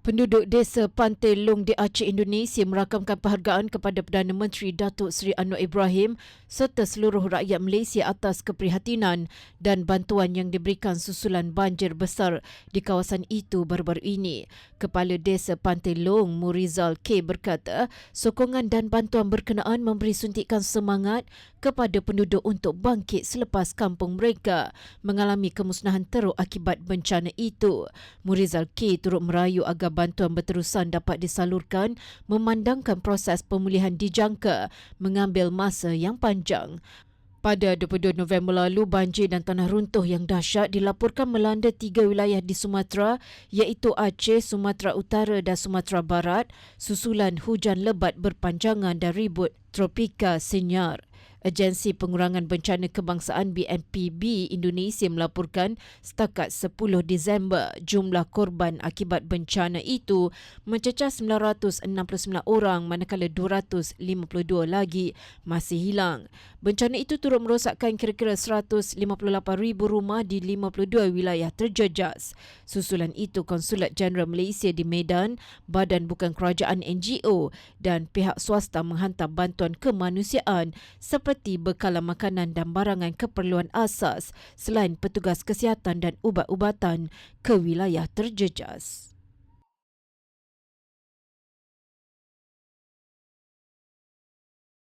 Penduduk desa Pantai Long di Aceh Indonesia merakamkan penghargaan kepada Perdana Menteri Datuk Seri Anwar Ibrahim serta seluruh rakyat Malaysia atas keprihatinan dan bantuan yang diberikan susulan banjir besar di kawasan itu baru-baru ini. Kepala Desa Pantai Long Murizal K berkata, sokongan dan bantuan berkenaan memberi suntikan semangat kepada penduduk untuk bangkit selepas kampung mereka mengalami kemusnahan teruk akibat bencana itu. Murizal K turut merayu agar bantuan berterusan dapat disalurkan memandangkan proses pemulihan dijangka mengambil masa yang panjang. Pada 22 November lalu, banjir dan tanah runtuh yang dahsyat dilaporkan melanda tiga wilayah di Sumatera iaitu Aceh, Sumatera Utara dan Sumatera Barat susulan hujan lebat berpanjangan dan ribut tropika senyar. Agensi Pengurangan Bencana Kebangsaan BNPB Indonesia melaporkan setakat 10 Disember jumlah korban akibat bencana itu mencecah 969 orang manakala 252 lagi masih hilang. Bencana itu turut merosakkan kira-kira 158,000 rumah di 52 wilayah terjejas. Susulan itu Konsulat Jeneral Malaysia di Medan, Badan Bukan Kerajaan NGO dan pihak swasta menghantar bantuan kemanusiaan seperti bekalan makanan dan barangan keperluan asas selain petugas kesihatan dan ubat-ubatan ke wilayah terjejas.